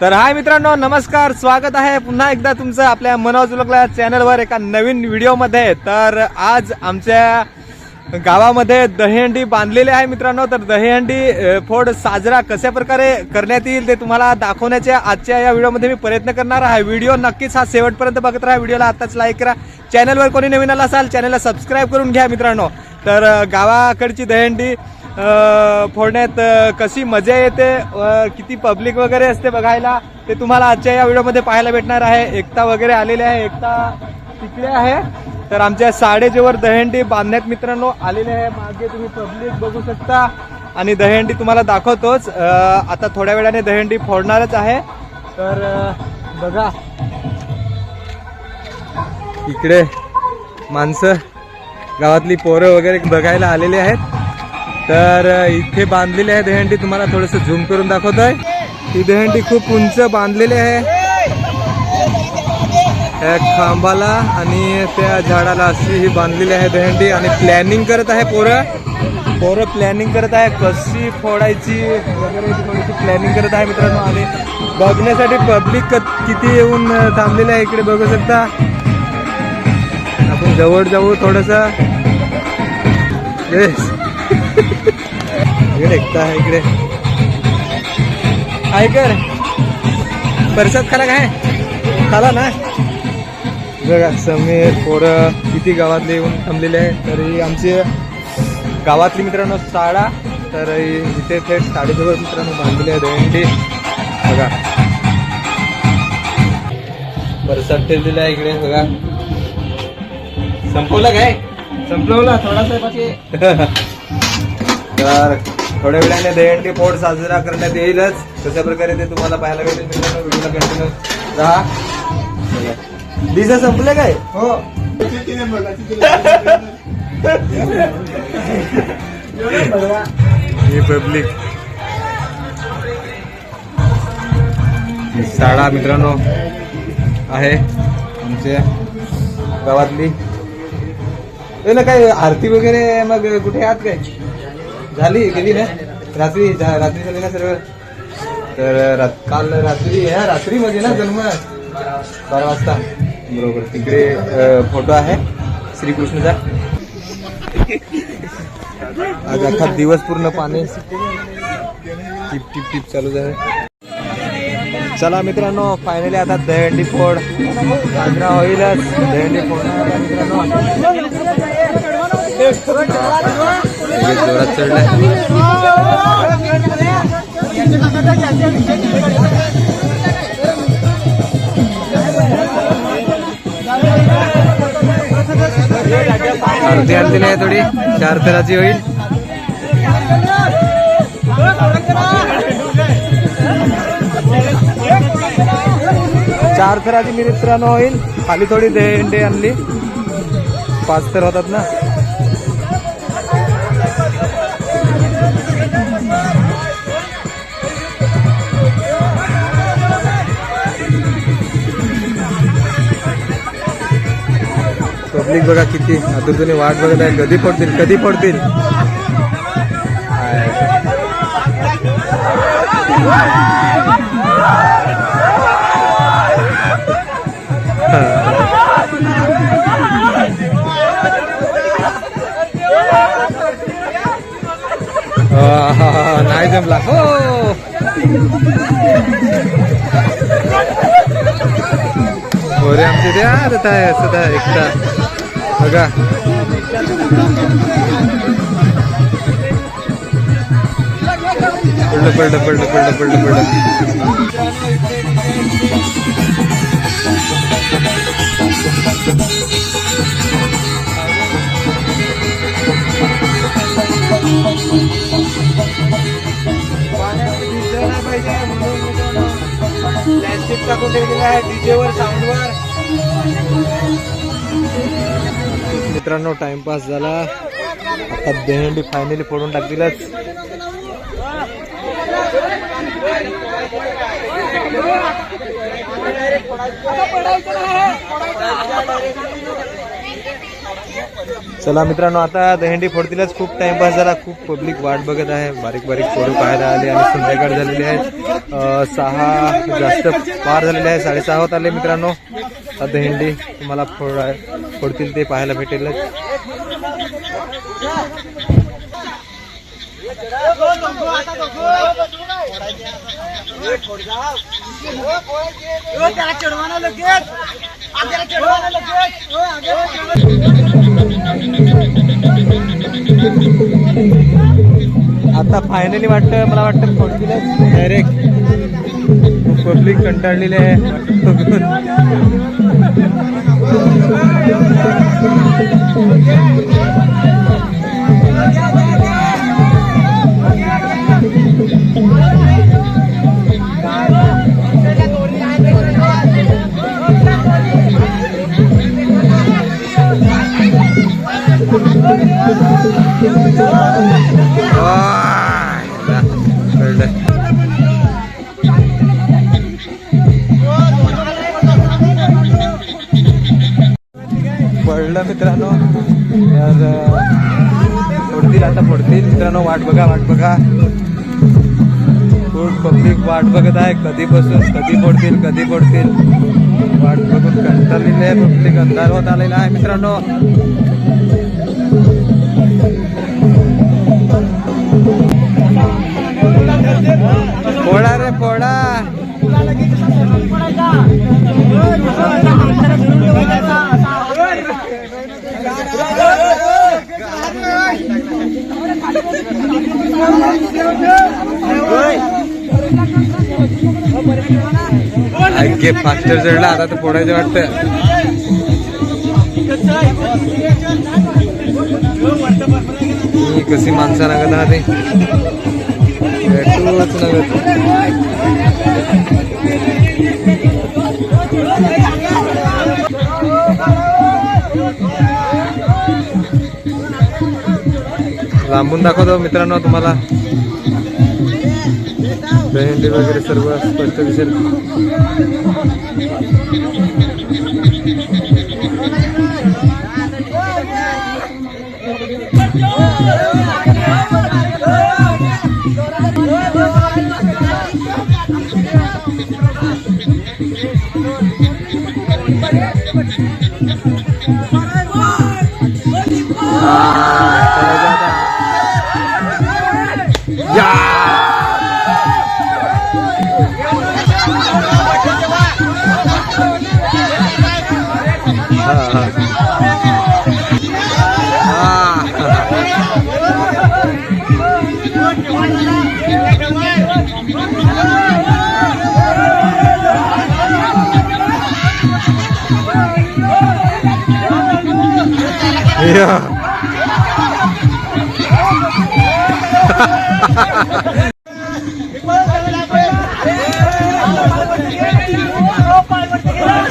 तर हाय मित्रांनो नमस्कार स्वागत आहे पुन्हा एकदा तुमचं आपल्या मनोज उलगला चॅनलवर एका नवीन व्हिडिओमध्ये. तर आज आमच्या गावामध्ये दहीहंडी बांधलेली आहे मित्रांनो. तर दहीहंडी फोड साजरा कशा प्रकारे करण्यात येईल ते तुम्हाला दाखवण्याचे आजच्या या व्हिडिओमध्ये मी प्रयत्न करणार आहे. व्हिडिओ नक्कीच हा शेवटपर्यंत बघत राहा. व्हिडिओला आताच लाईक करा. चॅनलवर कोणी नवीन आला असाल चॅनलला सबस्क्राईब करून घ्या मित्रांनो. तर गावाकडची दहीहंडी फोडण्यात कशी मजा येते किती पब्लिक वगैरे असते बघायला ते तुम्हाला आजच्या या व्हिडिओमध्ये पाहायला भेटणार आहे. एकता वगैरे आलेले आहे. एकता तिकडे आहे. तर आमच्या साडेजेवर दहीहंडी बांधण्यात मित्रांनो आलेले आहे. मागे तुम्ही पब्लिक बघू शकता. आणि दहीहंडी तुम्हाला दाखवतोच. आता थोड्या वेळाने दहीहंडी फोडणारच आहे. तर बघा. इकडे माणसं गावातली पोरं वगैरे बघायला आलेली आहेत. तर इथे बांधलेली आहे दहीहंडी. तुम्हाला थोडंसं झूम करून दाखवतोय. ही दहीहंडी खूप उंच बांधलेली आहे. त्या खांबाला आणि त्या झाडाला अशी ही बांधलेली आहे दहीहंडी आणि प्लॅनिंग करत आहे पोरं. पोरं प्लॅनिंग करत आहे. कशी फोडायची वगैरे थोडीशी प्लॅनिंग करत आहे मित्रांनो. आणि बघण्यासाठी पब्लिक किती येऊन थांबलेलं आहे इकडे बघू शकता. आपण जवळ जाऊ थोडस. इकडे एकटा आहे इकडे. ऐकर परसाद खाला काय? खाला ना? बघा समीर पोरं किती गावातले येऊन थांबलेले आहे तर आमची गावातली मित्रांनो साडा तर इथे थेट साडेजवळ मित्रांनो बांधलेली आहे दहीहंडी बघा. बरसात ठेवलेला आहे इकडे बघा. संपवलं काय? संपवलं थोडासा तर थोड्या वेळाने दहीहंडी फोड साजरा करण्यात येईलच. कशा प्रकारे ते तुम्हाला पाहायला भेटेल मित्रांनो. व्हिडिओला कंटिन्यू राहा. डीजे संपले काय? हो. ही पब्लिक. शाळा मित्रांनो आहे आमच्या गावातली. ना काय आरती वगैरे मग कुठे आहात काय? झाली गेली ना रात्री जा- रात्री झाली ना सर्व तर रात- काल रात्री ह्या रात्रीमध्ये ना जन्म बारा वाजता बरोबर तिकडे फोटो आहे श्रीकृष्णचा आज अख्खा दिवस पूर्ण पाणी टिप टिप टिप चालू झालं चला मित्रांनो फायनली आता दहंडी फोड साजरा होईलच दहंडी फोड मित्रांनो जोरात चढलाय आरती आरती नाही थोडी चार तराची होईल. चार थराची मित्रांनो होईल. खाली थोडी दे आणली. पाच तर होतात ना. पब्लिक बघा किती आतुरतेने वाट बघत आहे. कधी पडतील कधी पडतील? नाही जमला. हो. अरे आमचे ते आता आहे सदा एकटा. बघा. पडलं पडलं पडलं पडलं पडलं पडलं. लँडस्केप टाकून ठेवलेलं आहे डीजेवर साऊंडवर मित्रांनो टाइमपास झाला. आता दहीहंडी फायनली फोडून टाकतीलच. डायरेक्ट चला मित्रांनो आता दहेंडी फोडतीलच. खूप टाइमपास झाला. खूप पब्लिक वाट बघत आहे. बारीक बारीक पोरं पाहायला आले आणि संध्याकाळ झालेली आहे. सहा जास्त पार झालेले आहे. साडेसहा होत आले मित्रांनो. आता दहीहंडी तुम्हाला फोड फोडतील ते पाहायला भेटेलच. चढवाना लगेच. आता फायनली वाटतं मला वाटतं डायरेक्ट पब्लिक कंटाळलेली आहे. बघून. पडलं मित्रांनो. तर फोडतील आता फोडतील. मित्रांनो वाट बघा वाट बघा. खूप पब्लिक वाट बघत आहे. कधीपासून कधी फोडतील कधी फोडतील. वाट बघून कंटाळलेली आहे. पब्लिक अंधार होत आलेला आहे मित्रांनो. फोडा रे फोडा अगे फास्टर चढला आता तर फोडायचं वाटतं. ही कशी माणसं लागत राहते. भेटूच नव्हत लांबून दाखवतो मित्रांनो तुम्हाला. दहीहंडी वगैरे सर्व स्पष्ट दिसेल. हा, या.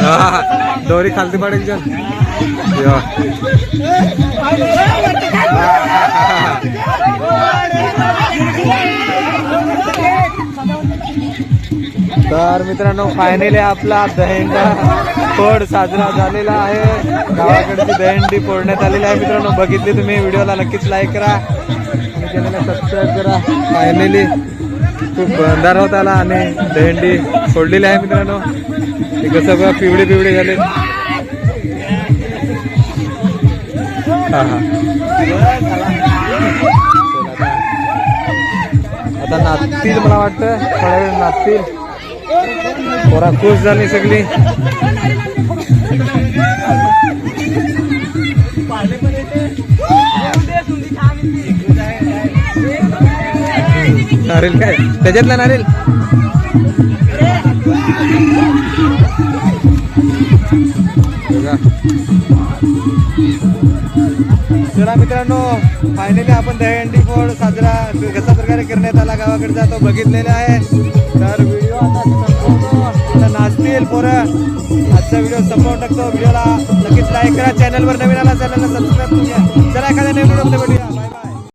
हा, दोरी खालती पडेल जण या. तर मित्रांनो फायनली आपला दहेंडा फोड साजरा झालेला आहे. गावाकडची दहेंडी फोडण्यात आलेली आहे. मित्रांनो बघितली तुम्ही व्हिडिओला नक्कीच लाईक करा. आणि चॅनलला सबस्क्राईब करा. फायनली खूप अंधार होत आला आणि दहेंडी फोडलेली आहे मित्रांनो. ते कसं बघा पिवळी पिवळी झाले. आता नाचतील मला वाटतं. थोड्या वेळ नाचतील. पोरा खुश झाली सगळी. नारेल काय? त्याच्यातला नारेल? चला मित्रांनो फायनली आपण दहीहंडी फोड साजरा कशा प्रकारे करण्यात आला गावाकडचा तो बघितलेला आहे. तर व्हिडिओ आता संपवतो. पोरं. आजचा व्हिडिओ संपवून टाकतो. व्हिडिओला नक्कीच लाईक करा. चॅनलवर नवीन आला चॅनलला सबस्क्राईब करूया चला एखाद्या नवीन भेटूया.